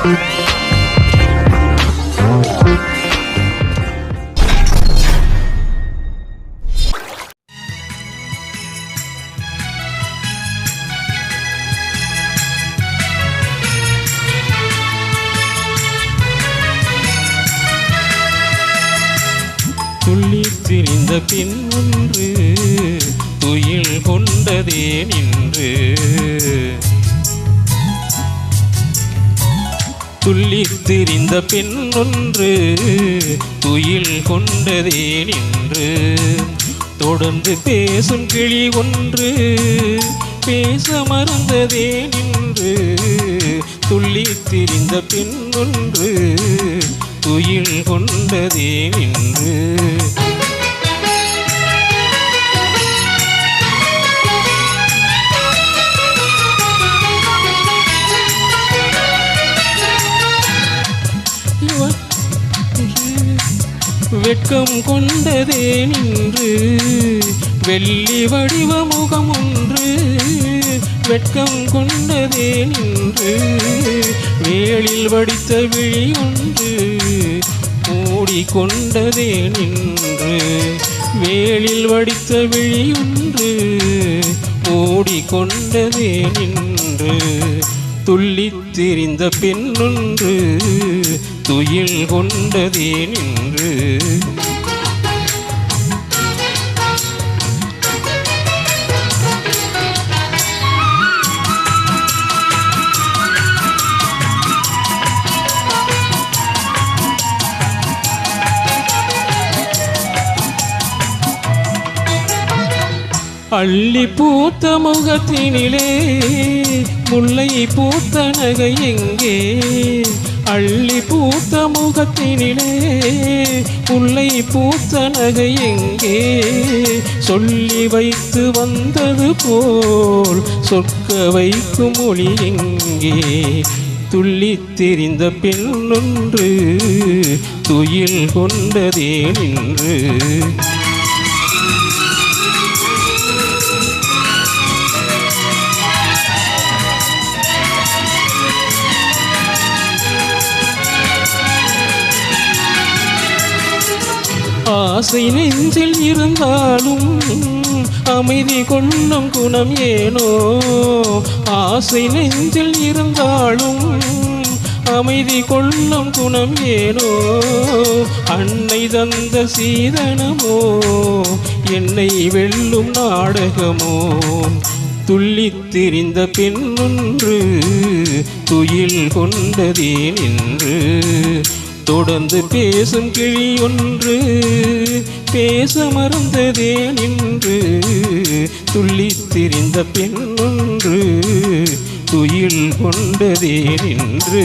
துள்ளி திரிந்த பின் ஒன்று துயில் கொண்டதே நின்று. துள்ளி திரிந்த பெண் ஒன்று துயில் கொண்டதே நின்று. தொடர்ந்து பேசும் கிளி ஒன்று பேச மறந்ததே நின்று. துள்ளி திரிந்த பெண் ஒன்று துயில் கொண்டதே நின்று. வெட்கம் கொண்டதே நின்று. வெள்ளி வடிவ முகம் ஒன்று வெட்கம் கொண்டதே நின்று. வேளில் வடித்த விழி ஒன்று மூடிக்கொண்டதே நின்று. வேளில் வடித்த விழி ஒன்று மூடிக்கொண்டதே நின்று. துள்ளித் திரிந்த பெண்ணொன்று துயில் கொண்டதே நின்று. அள்ளி பூத்த முகத்தினிலே முல்லை பூத்த நகை எங்கே? அள்ளி பூத்த முகத்தினிலே முல்லை பூத்த நகை எங்கே? சொல்லி வைத்து வந்தது போல் சொற்க வைக்கும் மொழி எங்கே? துள்ளி தெரிந்த பெண்ணொன்று துயில் கொண்டதே நின்று. ஆசை நெஞ்சில் இருந்தாலும் அமைதி கொள்ளும் குணம் ஏனோ? ஆசை நெஞ்சில் இருந்தாலும் அமைதி கொள்ளும் குணம் ஏனோ? அன்னை தந்த சீதனமோ? என்னை வெல்லும் நாடகமோ? துள்ளி திரிந்த பெண்ணொன்று துயில் கொண்டதே நின்று. தொடர்ந்து பேசும் கிழி ஒன்று பேச மறந்ததே நின்று துள்ளி திரிந்த பெண் ஒன்று துயில் கொண்டதே நின்று.